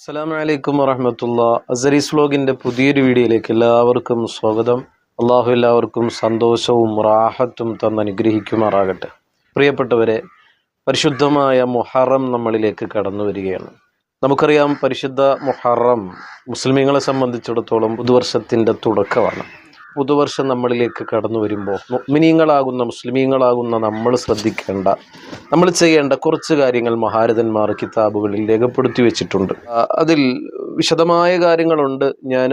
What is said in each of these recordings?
അസ്സലാമു വലൈക്കും വറഹമത്തുള്ള. അസരീസ് വ്ലോഗിന്റെ പുതിയൊരു വീഡിയോയിലേക്ക് എല്ലാവർക്കും സ്വാഗതം. അള്ളാഹു എല്ലാവർക്കും സന്തോഷവും റാഹത്തും തന്ന് അനുഗ്രഹിക്കുമാറാകട്ടെ. പ്രിയപ്പെട്ടവരെ പരിശുദ്ധമായ മുഹറം നമ്മളിലേക്ക് കടന്നു വരികയാണ്. നമുക്കറിയാം പരിശുദ്ധ മുഹറം മുസ്ലിമീങ്ങളെ സംബന്ധിച്ചിടത്തോളം പുതുവർഷത്തിന്റെ തുടക്കമാണ്. പുതുവർഷം നമ്മളിലേക്ക് കടന്നു വരുമ്പോൾ മുഅ്മിനീങ്ങളാകുന്ന മുസ്ലിമീങ്ങളാകുന്ന നമ്മൾ ശ്രദ്ധിക്കേണ്ട നമ്മൾ ചെയ്യേണ്ട കുറച്ച് കാര്യങ്ങൾ മഹാരഥന്മാർ കിതാബുകളിൽ രേഖപ്പെടുത്തി വെച്ചിട്ടുണ്ട്. അതിൽ വിശദമായ കാര്യങ്ങളുണ്ട്. ഞാൻ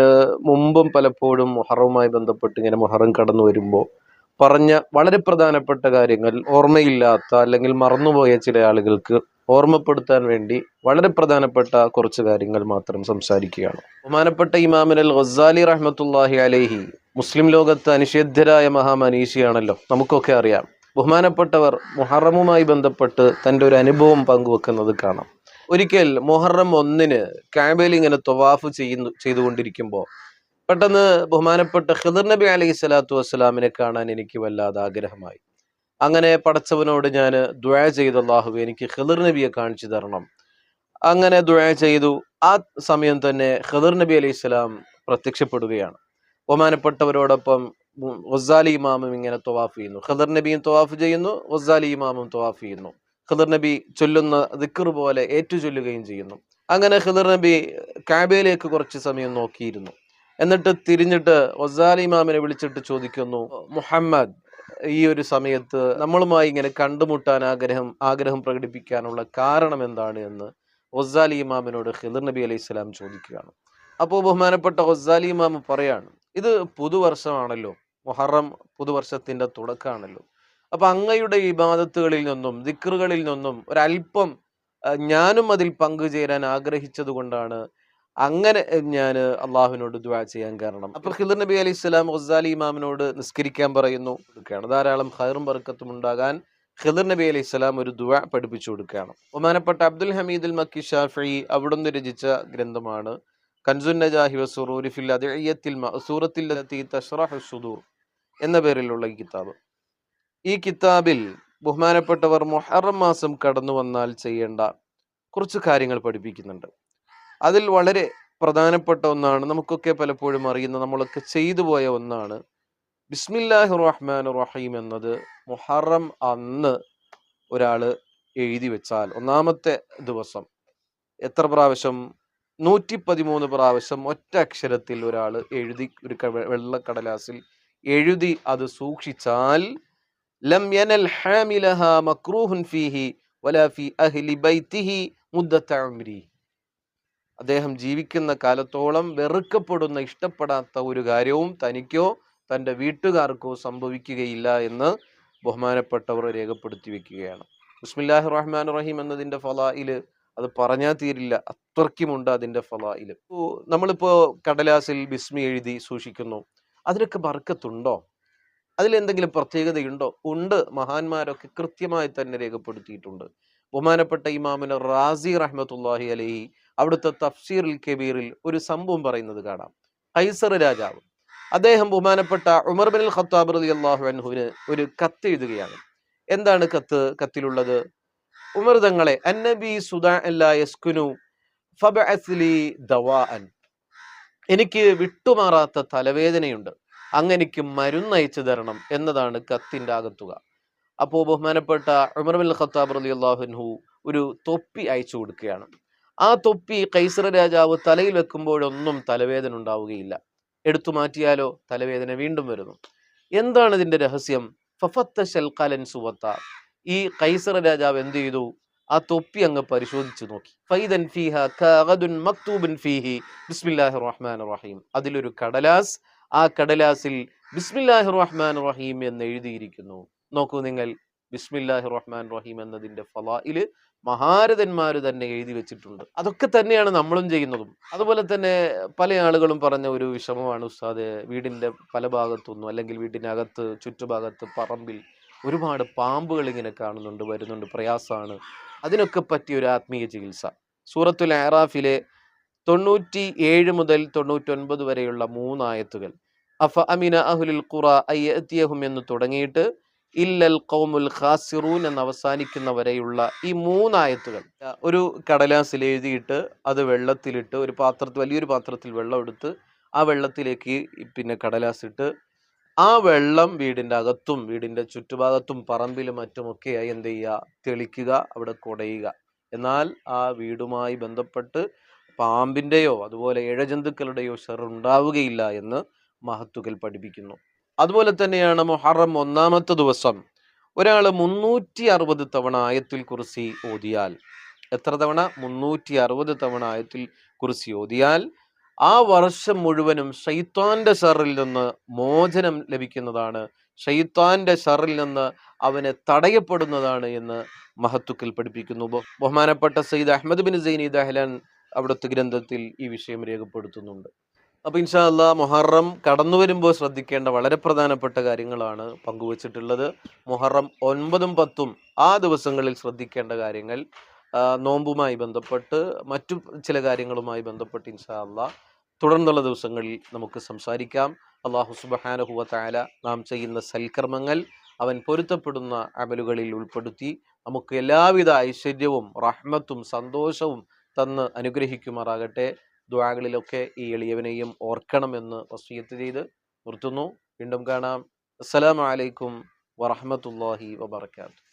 മുമ്പും പലപ്പോഴും മുഹറവുമായി ബന്ധപ്പെട്ട് ഇങ്ങനെ മുഹറം കടന്നു വരുമ്പോൾ പറഞ്ഞ വളരെ പ്രധാനപ്പെട്ട കാര്യങ്ങൾ ഓർമ്മയില്ലാത്ത അല്ലെങ്കിൽ മറന്നുപോയ ചില ആളുകൾക്ക് ഓർമ്മപ്പെടുത്താൻ വേണ്ടി വളരെ പ്രധാനപ്പെട്ട കുറച്ച് കാര്യങ്ങൾ മാത്രം സംസാരിക്കുകയാണ്. ബഹുമാനപ്പെട്ട ഇമാമിൻ അൽ ഗസാലി റഹ്മത്തുല്ലാഹി അലൈഹി മുസ്ലിം ലോകത്ത് അനിഷേധ്യരായ മഹാമനീഷിയാണല്ലോ. നമുക്കൊക്കെ അറിയാം. ബഹുമാനപ്പെട്ടവർ മുഹറമുമായി ബന്ധപ്പെട്ട് തന്റെ ഒരു അനുഭവം പങ്കുവെക്കുന്നത് കാണാം. ഒരിക്കൽ മുഹറം ഒന്നിന് കാബയിൽ ഇങ്ങനെ തൊവാഫ് ചെയ്യുന്നു ചെയ്തുകൊണ്ടിരിക്കുമ്പോൾ പെട്ടെന്ന് ബഹുമാനപ്പെട്ട ഖിദർ നബി അലൈഹി സ്വലാത്തു വസ്സലാമിനെ കാണാൻ എനിക്ക് വല്ലാതെ ആഗ്രഹമായി. അങ്ങനെ പടച്ചവനോട് ഞാൻ ദ്വയ ചെയ്ത അള്ളാഹു എനിക്ക് ഖിദർ നബിയെ കാണിച്ചു തരണം. അങ്ങനെ ദ്വയ ചെയ്തു. ആ സമയം തന്നെ ഖിദർ നബി അലൈഹി സ്വലാം പ്രത്യക്ഷപ്പെടുകയാണ്. ബഹുമാനപ്പെട്ടവരോടൊപ്പം ഉം ഗസാലി ഇമാമും ഇങ്ങനെ തവാഫ് ചെയ്യുന്നു. ഖദർ നബിയും തവാഫ് ചെയ്യുന്നു ഗസാലി ഇമാമും തവാഫ് ചെയ്യുന്നു. ഖദർ നബി ചൊല്ലുന്ന ദിക്കർ പോലെ ഏറ്റു ചൊല്ലുകയും ചെയ്യുന്നു. അങ്ങനെ ഖദർ നബി കാബയിലേക്ക് കുറച്ച് സമയം നോക്കിയിരുന്നു. എന്നിട്ട് തിരിഞ്ഞിട്ട് ഒസാലി ഇമാമിനെ വിളിച്ചിട്ട് ചോദിക്കുന്നു മുഹമ്മദ് ഈ ഒരു സമയത്ത് നമ്മളുമായി ഇങ്ങനെ കണ്ടുമുട്ടാൻ ആഗ്രഹം ആഗ്രഹം പ്രകടിപ്പിക്കാനുള്ള കാരണം എന്താണ്? എന്ന് ഒസാലി ഇമാമിനോട് ഖിദർ നബി അലൈഹി സ്വലാം ചോദിക്കുകയാണ്. അപ്പോൾ ബഹുമാനപ്പെട്ട ഒസാലി ഇമാമ് പറയാണ് ഇത് പുതുവർഷമാണല്ലോ. മുഹറം പുതുവർഷത്തിന്റെ തുടക്കമാണല്ലോ അപ്പൊ അങ്ങയുടെ ഇബാദത്തുകളിൽ നിന്നും ദിക്റുകളിൽ നിന്നും ഒരല്പം ഞാനും അതിൽ പങ്കുചേരാൻ ആഗ്രഹിച്ചത് കൊണ്ടാണ് അങ്ങനെ ഞാൻ അള്ളാഹുവിനോട് ദ്വാ ചെയ്യാൻ കാരണം. അപ്പൊ ഖിദർ നബി അലൈഹി സ്വലാം ഗസാലി ഇമാമിനോട് നിസ്കരിക്കാൻ പറയുന്നു. കൊടുക്കുകയാണ്. ധാരാളം ഹൈറും ബർക്കത്തും ഉണ്ടാകാൻ ഖിദർ നബി അലൈഹി സ്വലാം ഒരു ദുആ പഠിപ്പിച്ചു കൊടുക്കുകയാണ്. ബഹുമാനപ്പെട്ട അബ്ദുൽ ഹമീദുൽ മക്കി ഷാഫി അവിടുന്ന് രചിച്ച ഗ്രന്ഥമാണ് എന്ന പേരിലുള്ള ഈ കിതാബ്. ഈ കിതാബിൽ ബഹുമാനപ്പെട്ടവർ മൊഹറം മാസം കടന്നു വന്നാൽ ചെയ്യേണ്ട കുറച്ച് കാര്യങ്ങൾ പഠിപ്പിക്കുന്നുണ്ട്. അതിൽ വളരെ പ്രധാനപ്പെട്ട ഒന്നാണ് നമുക്കൊക്കെ പലപ്പോഴും അറിയുന്ന നമ്മളൊക്കെ ചെയ്തു പോയ ഒന്നാണ് ബിസ്മില്ലാഹി റഹ്മാൻ റഹീം എന്നത് മുഹറം അന്ന് ഒരാൾ എഴുതി വെച്ചാൽ ഒന്നാമത്തെ ദിവസം. എത്ര പ്രാവശ്യം നൂറ്റി പതിമൂന്ന് പ്രാവശ്യം ഒറ്റ അക്ഷരത്തിൽ ഒരാൾ എഴുതി ഒരു ക- വെള്ളക്കടലാസിൽ എഴുതി അത് സൂക്ഷിച്ചാൽ ലം യനൽ ഫീഹി വലാ ഫീ അഹ്ലി ബൈത്തിഹി ഉംരി അദ്ദേഹം ജീവിക്കുന്ന കാലത്തോളം വെറുക്കപ്പെടുന്ന ഇഷ്ടപ്പെടാത്ത ഒരു കാര്യവും തനിക്കോ തന്റെ വീട്ടുകാർക്കോ സംഭവിക്കുകയില്ല എന്ന് ബഹുമാനപ്പെട്ടവർ രേഖപ്പെടുത്തി വെക്കുകയാണ്. ബിസ്മില്ലാഹി റഹ്മാൻ റഹീം എന്നതിന്റെ ഫലായിൽ അത് പറഞ്ഞാൽ തീരില്ല. അത്രയ്ക്കുമുണ്ട് അതിന്റെ ഫലായിൽ നമ്മളിപ്പോൾ കടലാസിൽ ബിസ്മി എഴുതി സൂക്ഷിക്കുന്നു. അതിനൊക്കെ ബർക്കത്തുണ്ടോ അതിലെന്തെങ്കിലും പ്രത്യേകതയുണ്ടോ? ഉണ്ട്. മഹാന്മാരൊക്കെ കൃത്യമായി തന്നെ രേഖപ്പെടുത്തിയിട്ടുണ്ട്. ബഹുമാനപ്പെട്ട ഇമാമിന് റാസി റഹ്മത്തുല്ലാഹി അലഹി അവിടുത്തെ തഫ്സീറിൽ കബീറിൽ ഒരു സംഭവം പറയുന്നത് കാണാം. കൈസർ രാജാവ്. അദ്ദേഹം ബഹുമാനപ്പെട്ട ഉമർ ബിൻ ഖത്താബ് അലി അള്ളാഹു അൻഹുവിന് ഒരു കത്ത് എഴുതുകയാണ്. എന്താണ് കത്ത്? കത്തിലുള്ളത്? ഉമർ തങ്ങളെ അന്നബി സുദാ അല്ലാ യസ്കുനു ഫബഅസ്ലി ദവാഅൻ. എനിക്ക് വിട്ടുമാറാത്ത തലവേദനയുണ്ട്. അങ്ങനെക്ക് മരുന്ന് അയച്ചു തരണം എന്നതാണ് കത്തിന്റെ ആകത്തുക. അപ്പോൾ ബഹുമാനപ്പെട്ട ഉമർ ഖത്താബ് അലി അള്ളാഹുൻഹു ഒരു തൊപ്പി അയച്ചു കൊടുക്കുകയാണ്. ആ തൊപ്പി കൈസർ രാജാവ് തലയിൽ വെക്കുമ്പോഴൊന്നും തലവേദന ഉണ്ടാവുകയില്ല. എടുത്തു മാറ്റിയാലോ തലവേദന വീണ്ടും വരുന്നു. എന്താണ് ഇതിന്റെ രഹസ്യം? ഫഫത്ത ഷൽഖലൻ സുവത്ത. ഈ കൈസർ രാജാവ് എന്ത് ചെയ്തു? ആ തൊപ്പി അങ്ങ് പരിശോധിച്ചു നോക്കി. ഫൈദൻ ഫീഹ കഅദുൻ മക്തൂബൻ ഫീഹി ബിസ്മില്ലാഹിർ റഹ്മാനിർ റഹീം. അതിലൊരു കടലാസ് ആ കടലാസിൽ ബിസ്മില്ലാഹിർ റഹ്മാൻ റഹീം എന്ന് എഴുതിയിരിക്കുന്നു. നോക്കൂ നിങ്ങൾ ബിസ്മില്ലാഹിർ റഹ്മാൻ റഹീം എന്നതിന്റെ ഫലായിൽ മഹാരഥന്മാർ തന്നെ എഴുതി വെച്ചിട്ടുണ്ട്. അതൊക്കെ തന്നെയാണ് നമ്മളും ചെയ്യുന്നതും. അതുപോലെ തന്നെ പല ആളുകളും പറഞ്ഞ ഒരു വിഷമമാണ് ഉസ്താദ് വീടിന്റെ പല ഭാഗത്തുനിന്നും അല്ലെങ്കിൽ വീടിനകത്ത് ചുറ്റുഭാഗത്ത് പറമ്പിൽ ഒരുപാട് പാമ്പുകൾ ഇങ്ങനെ കാണുന്നുണ്ട് വരുന്നുണ്ട് പ്രയാസമാണ്. അതിനൊക്കെ പറ്റിയ ഒരു ആത്മീയ ചികിത്സ. സൂറത്തുൽ ആറാഫിലെ തൊണ്ണൂറ്റി ഏഴ് മുതൽ തൊണ്ണൂറ്റൊൻപത് വരെയുള്ള മൂന്നായത്തുകൾ. അഫ അമിന അഹുലുൽ ഖുറ അയ്യത്തിയഹും എന്ന് തുടങ്ങിയിട്ട് ഇല്ലൽ കൗമുൽ ഖാസിറൂൻ എന്ന് അവസാനിക്കുന്ന വരെയുള്ള ഈ മൂന്നായത്തുകൾ. ഒരു കടലാസിൽ എഴുതിയിട്ട് അത് വെള്ളത്തിലിട്ട് ഒരു പാത്രത്തിൽ വലിയൊരു പാത്രത്തിൽ വെള്ളം എടുത്ത് ആ വെള്ളത്തിലേക്ക് പിന്നെ കടലാസിട്ട് ആ വെള്ളം വീടിന്റെ അകത്തും വീടിന്റെ ചുറ്റുഭാഗത്തും പറമ്പിലും മറ്റുമൊക്കെയായി എന്ത് ചെയ്യുക? തെളിക്കുക അവിടെ കുടയുക. എന്നാൽ ആ വീടുമായി ബന്ധപ്പെട്ട് പാമ്പിന്റെയോ അതുപോലെ ഇഴജന്തുക്കളുടെയോ ഉണ്ടാവുകയില്ല എന്ന് മഹത്തുകൾ പഠിപ്പിക്കുന്നു. അതുപോലെ തന്നെയാണ് മൊഹറം ഒന്നാമത്തെ ദിവസം. ഒരാൾ മുന്നൂറ്റി അറുപത് തവണ ആയത്തിൽ കുറിസി ഓതിയാൽ. എത്ര തവണ? മുന്നൂറ്റി അറുപത് തവണ ആയത്തിൽ കുറിസി ഓതിയാൽ ആ വർഷം മുഴുവനും ഷെയ്ത്താന്റെ ഷറിൽ നിന്ന് മോചനം ലഭിക്കുന്നതാണ്. ഷെയ്ത്താന്റെ ഷറിൽ നിന്ന് അവനെ തടയപ്പെടുന്നതാണ് എന്ന് മഹത്തുക്കൾ പഠിപ്പിക്കുന്നു. ബഹുമാനപ്പെട്ട Sayyid Ahmad bin Zaini Dahlan അവിടുത്തെ ഗ്രന്ഥത്തിൽ ഈ വിഷയം രേഖപ്പെടുത്തുന്നുണ്ട്. അപ്പോൾ ഇൻഷാ അല്ലാ മുഹറം കടന്നു വരുമ്പോൾ ശ്രദ്ധിക്കേണ്ട വളരെ പ്രധാനപ്പെട്ട കാര്യങ്ങളാണ് പങ്കുവച്ചിട്ടുള്ളത്. മൊഹറം ഒൻപതും പത്തും ആ ദിവസങ്ങളിൽ ശ്രദ്ധിക്കേണ്ട കാര്യങ്ങൾ. നോമ്പുമായി ബന്ധപ്പെട്ട് മറ്റു ചില കാര്യങ്ങളുമായി ബന്ധപ്പെട്ട് ഇൻഷാ അല്ലാ തുടർന്നുള്ള ദിവസങ്ങളിൽ നമുക്ക് സംസാരിക്കാം. അള്ളാഹു സുബഹാനഹുവ താല നാം ചെയ്യുന്ന സൽക്കർമ്മങ്ങൾ അവൻ പൊരുത്തപ്പെടുന്ന അമലുകളിൽ ഉൾപ്പെടുത്തി നമുക്ക് എല്ലാവിധ ഐശ്വര്യവും റഹ്മത്തും സന്തോഷവും തന്ന് അനുഗ്രഹിക്കുമാറാകട്ടെ. ദ്വാകളിലൊക്കെ ഈ എളിയവനെയും ഓർക്കണമെന്ന് വസ്തുയത്ത് ചെയ്ത് നിർത്തുന്നു. വീണ്ടും കാണാം. അസ്സലാമലൈക്കും വറഹമത്തല്ലാഹി വബർക്കാത്തു